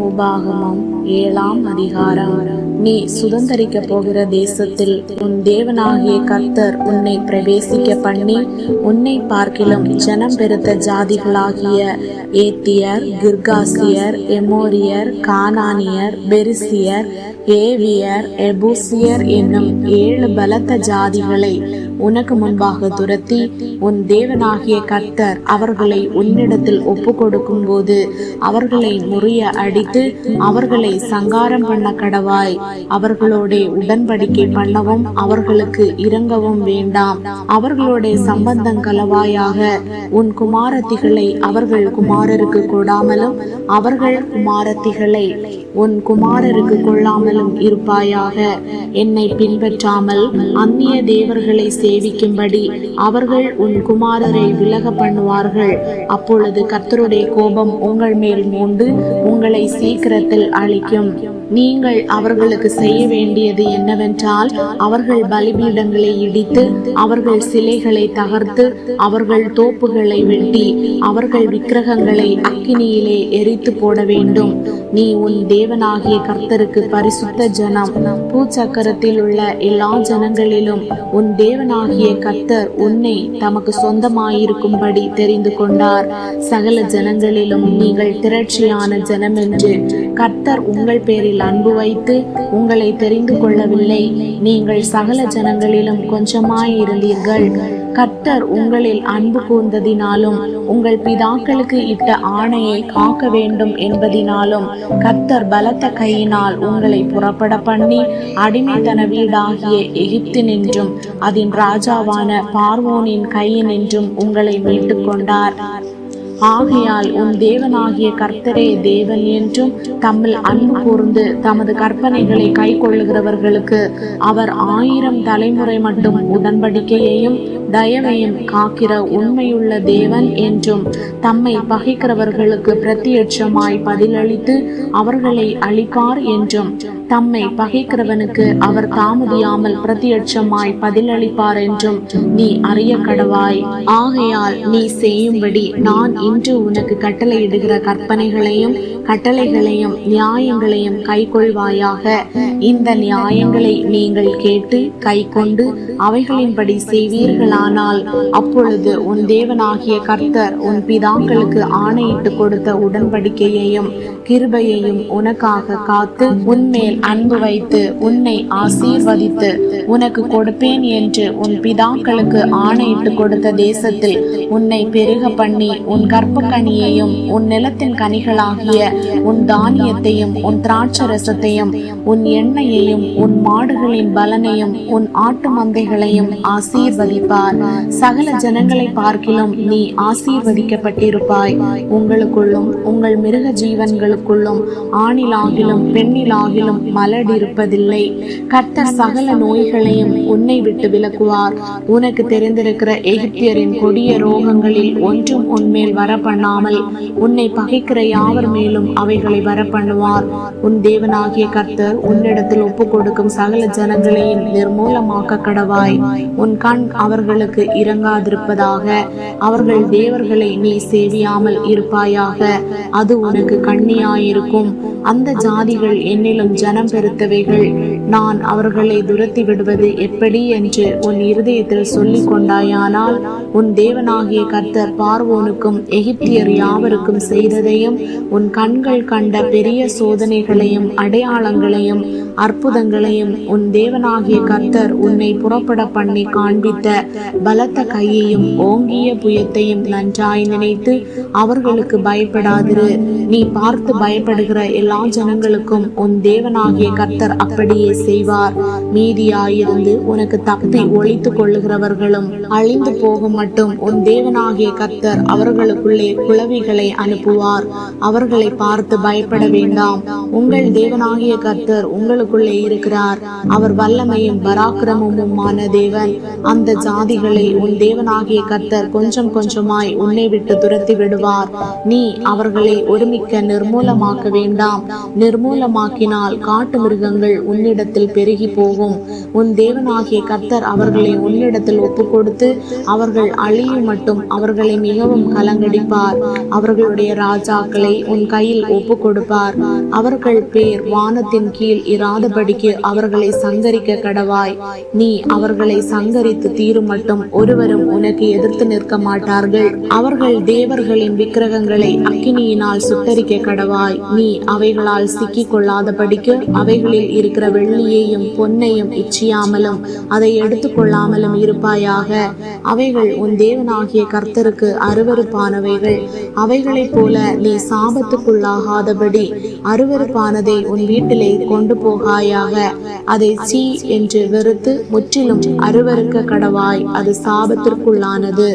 உபாகமம் ஏழாம் அதிகாரம். நீ சுதந்திரிக்க போகிற தேசத்தில் உன் தேவனாகிய கர்த்தர் உன்னை பிரவேசிக்க பண்ணி உன்னை பார்க்கிலும் ஜனம் பெருத்த ஜாதிகளாகிய ஏத்தியர் கிர்காசியர் எமோரியர் கானானியர் பெரிசியர் ஏவியர் எபூசியர் என்னும் ஏழு பலத்த ஜாதிகளை உனக்கு முன்பாக துரத்தி உன் தேவனாகிய கர்த்தர் அவர்களை உன்னிடத்தில் ஒப்பு கொடுக்கும் போது அவர்களை முறிய அடித்து அவர்களை சங்காரம் பண்ண கடவாய். அவர்களோட உடன்படிக்கை பண்ணவும் அவர்களுக்கு இறங்கவும் வேண்டாம். அவர்களோட சம்பந்தம் கலவாயாக. உன் குமாரத்திகளை அவர்கள் குமாரருக்கு கொடாமலும் அவர்கள் குமாரத்திகளை உன் குமாரருக்கு கொள்ளாமலும் இருப்பாயாக. என்னை பின்பற்றாமல் அந்நிய தேவர்களை சேவிக்கும்படி அவர்கள் உன் குமாரரை விலக பண்ணுவார்கள். அப்பொழுது கர்த்தருடைய கோபம் உங்கள் மேல் மூண்டு உங்களை சீக்கிரத்தில் அழிக்கும். நீங்கள் அவர்களுக்கு செய்ய வேண்டியது என்னவென்றால் அவர்கள் பலிபீடங்களை இடித்து அவர்கள் சிலைகளை தகர்த்து அவர்கள் தோப்புகளை வெட்டி அவர்கள் விக்கிரகங்களை அக்கினியிலே எரித்து போட வேண்டும். நீ உன் தேவனாகிய கர்த்தருக்கு பரிசுத்த ஜனம். பூச்சக்கரத்தில் உள்ள எல்லா ஜனங்களிலும் உன் தேவன் தேவனாகிய கர்த்தர் உன்னை தமக்கு சொந்தமாயிருக்கும்படி தெரிந்து கொண்டார். சகல ஜனங்களிலும் நீங்கள் திரட்சியான ஜனம் என்று கர்த்தர் உங்கள் பேரில் அன்பு வைத்து உங்களை தெரிந்து கொள்ளவில்லை. நீங்கள் சகல ஜனங்களிலும் கொஞ்சமாயிருந்தீர்கள். கர்த்தர் உங்களில் அன்பு கூர்ந்ததினாலும் உங்கள் பிதாக்களுக்கு இட்ட ஆணையை காக்க வேண்டும் என்பதினாலும் கர்த்தர் பலத்த கையினால் உங்களை புறப்பட பண்ணி அடிமைத்தன வீடாகிய எகிப்தினின்றும் அதன் ராஜாவான பார்வோனின் கையினின்றும் உங்களை மீட்டுக் கொண்டார். ஆகையால் உன் தேவனாகிய கர்த்தரே தேவன் என்றும் தம்மில் அன்பு கூர்ந்து தமது கற்பனைகளை கை கொள்ளுகிறவர்களுக்கு அவர் ஆயிரம் தலைமுறை மட்டும் உடன்படிக்கையையும் தயவையும் காக்கிற உண்மையுள்ள தேவன் என்றும் தம்மை பகைக்கிறவர்களுக்கு பிரத்யட்சமாய் பதிலளித்து அவர்களை அழிப்பார் என்றும் தம்மை பகைக்கிறவனுக்கு அவர் தாமதியாமல் பிரத்யட்சமாய் பதிலளிப்பார் என்றும் நீ அறிய கடவாய். ஆகையால் நீ செய்யும்படி நான் இன்று உனக்கு கட்டளையிடுகிற கற்பனைகளையும் கட்டளைகளையும் நியாயங்களையும் கைக்கொள்வாயாக. இந்த நியாயங்களை நீங்கள் கேட்டு கை கொண்டு அவைகளின்படி ஆனால் அப்பொழுது உன் தேவனாகிய கர்த்தர் உன் பிதாக்களுக்கு ஆணையிட்டு கொடுத்த உடன்படிக்கையையும் கிருபையையும் உனக்காக காத்து உன்மேல் அன்பு வைத்து உன்னை ஆசீர்வதித்து உனக்கு கொடுப்பேன் என்று உன் பிதாக்களுக்கு ஆணையிட்டு கொடுத்த தேசத்தில் உன்னை பெருக பண்ணி உன் கற்பக்கனியையும் உன் நிலத்தின் கனிகளாகிய உன் தானியத்தையும் உன் திராட்சரசத்தையும் உன் எண்ணெயையும் உன் மாடுகளின் பலனையும் உன் ஆட்டு மந்தைகளையும் ஆசீர்வதிப்பார். சகல ஜனங்களை பார்க்கிலும் நீ ஆசீர்வதிக்கப்பட்டிருப்பாய். உங்களுக்குள்ளும் உங்கள் மிருக ஜீவன்களுக்குள்ளும் ஆணிலாகிலும் பெண்ணிலாகிலும் மலடிருப்பதில்லை. கர்த்தர் சகல நோய்களையும் உன்னை விட்டு விலக்குவார். உனக்கு தெரிந்திருக்கிற எகிப்தியரின் கொடிய ரோகங்களில் ஒன்றும் உன்மேல் வரப்பண்ணாமல் உன்னை பகைக்கிற யாவர் மேலும் அவைகளை வரப்பண்ணுவார். உன் தேவனாகிய கர்த்தர் உன்னிடத்தில் ஒப்பு கொடுக்கும் சகல ஜனங்களையும் நிர்மூலமாக்க கடவாய். உன் கண் அவர்கள் அவர்களுக்கு இறங்காதிருப்பதாக அவர்கள் தேவர்களை நீ சேவியாமல் இருப்பாயாக. அது உனக்கு கண்ணியாயிருக்கும். அந்த ஜாதிகள் என்னிலும் ஜனம் பெருத்தவைகள். நான் அவர்களை துரத்தி விடுவது எப்படி என்று உன் இருதயத்தில் சொல்லிக் கொண்டாயானால் உன் தேவனாகிய கர்த்தர் பார்வோனுக்கும் எகிப்தியர் யாவருக்கும் செய்ததையும் உன் கண்கள் கண்ட பெரிய சோதனைகளையும் அடையாளங்களையும் அற்புதங்களையும் உன் தேவனாகிய கர்த்தர் உன்னை புறப்பட பண்ணி காண்பித்த பலத்த கையையும் ஓங்கிய புயத்தையும் நன்றாய் நினைத்து அவர்களுக்கு பயப்படாதிரு. நீ பார்த்து பயப்படுகிற எல்லா ஜனங்களுக்கும் உன் தேவனாகிய கர்த்தர் அப்படியே செய்வார். மீதியாயிருந்து உனக்கு தப்பி ஒழித்துக் கொள்ளுகிறவர்களும் அழிந்து போகும் மட்டும் உன் தேவனாகிய கத்தர் அவர்களுக்குள்ளே குளவிகளை அனுப்புவார். அவர்களை பார்த்து பயப்பட வேண்டாம். உங்கள் தேவனாகிய கர்த்தர் உங்களுக்குள்ளே இருக்கிறார். அவர் வல்லமையும் பராக்கிரமமுமான தேவன். அந்த ஜாதிகளை உன் தேவனாகிய கர்த்தர் கொஞ்சம் கொஞ்சமாய் உன்னை விட்டு துரத்தி விடுவார். நீ அவர்களை ஒருமிக்க நிர்மூலமாக்க வேண்டாம். நிர்மூலமாக்கினால் காட்டு மிருகங்கள் உன்னிடத்தில் உன்னிடத்தில் பெருகி போகும். உன் தேவனாகிய கர்த்தர் அவர்களை உன்னிடத்தில் ஒப்பு கொடுத்து அவர்கள் அழியும் மட்டும் அவர்களை மிகவும் கலங்கடிப்பார். அவர்களுடைய ராஜாக்களை உன் கையில் ஒப்பு கொடுப்பார் அவர்கள் பேர் வானத்தின் கீழ் இராதபடிக்கு அவர்களை சங்கரிக்க கடவாய். நீ அவர்களை சங்கரித்து தீரும் மட்டும் ஒருவரும் உனக்கு எதிர்த்து நிற்க மாட்டார்கள். அவர்கள் தேவர்களின் விக்கிரகங்களை அக்கினியினால் சுட்டரிக்க கடவாய். நீ அவைகளால் சிக்கிக் கொள்ளாதபடிக்கு அவைகளில் இருக்கிற வெள்ளியையும் பொன்னையும் இச்சியாமலும் அதை எடுத்துக்கொள்ளாமலும் இருப்பாயாக. அவைகள் உன் தேவனாகிய கர்த்தருக்கு அருவருப்பானவைகள். அவைகளைப் போல நீ சாபத்துக்குள்ளாகாதபடி அருவருப்பானதை உன் வீட்டிலே கொண்டு போகாயாக அதை சீ என்று வெறுத்து முற்றிலும் அருவருக்க கடவாய் அது சாபத்திற்குள்ளானது.